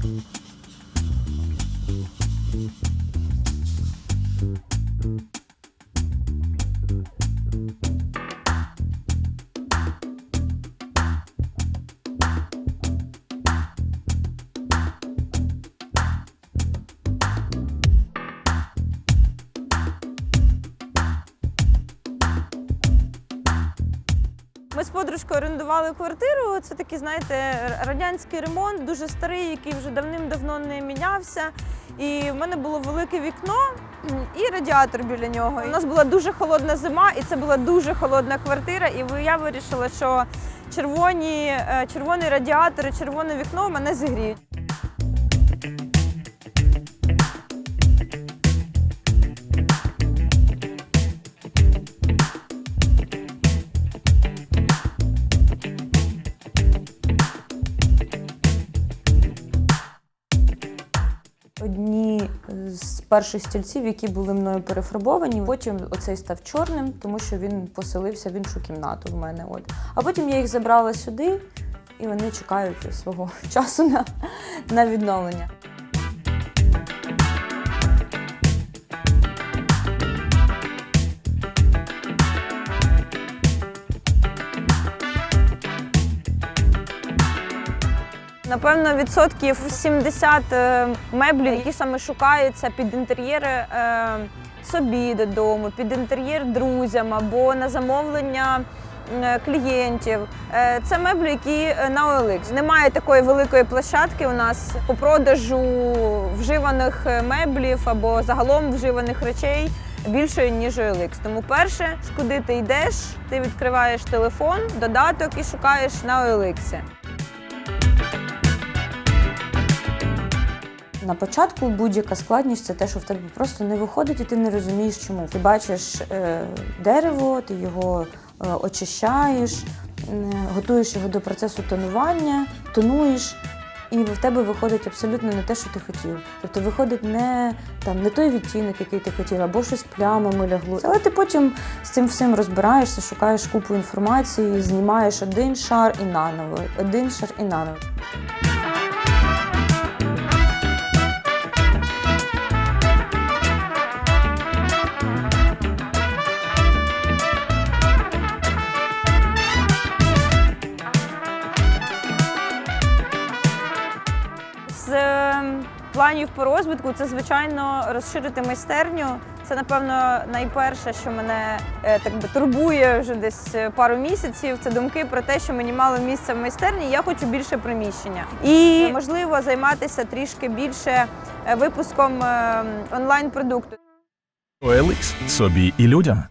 Thank you. Ми з подружкою орендували квартиру. Це такий, знаєте, радянський ремонт, дуже старий, який вже давним-давно не мінявся. І в мене було велике вікно і радіатор біля нього. У нас була дуже холодна зима, і це була дуже холодна квартира. І я вирішила, що червоні, е, червоний радіатор і червоне вікно мене зігріють. Одні з перших стільців, які були мною перефарбовані. Потім оцей став чорним, тому що він поселився в іншу кімнату в мене. От. А потім я їх забрала сюди, і вони чекають свого часу на, на відновлення. Напевно, відсотків 70 е, меблів, які саме шукаються під інтер'єри е, собі додому, під інтер'єр друзям або на замовлення е, клієнтів. Це меблі, які на OLX. Немає такої великої площадки у нас по продажу вживаних меблів або загалом вживаних речей. Більшою ніж OLX. Тому перше, куди ти йдеш, ти відкриваєш телефон, додаток і шукаєш на OLX. На початку будь-яка складність це те, що в тебе просто не виходить, і ти не розумієш, чому. Ти бачиш е, дерево, ти його е, очищаєш, е, готуєш його до процесу тонування, тонуєш. І в тебе виходить абсолютно не те, що ти хотів. Тобто виходить не, там, не той відтінок, який ти хотів, або щось плямами лягло. Але ти потім з цим всім розбираєшся, шукаєш купу інформації, знімаєш один шар і наново, один шар і наново. З е, планів по розвитку це, звичайно, розширити майстерню. Це, напевно, найперше, що мене е, так би турбує вже десь е, пару місяців. Це думки про те, що мені мало місця в майстерні. Я хочу більше приміщення. І можливо займатися трішки більше випуском е, онлайн продукту. OLX – собі і людям.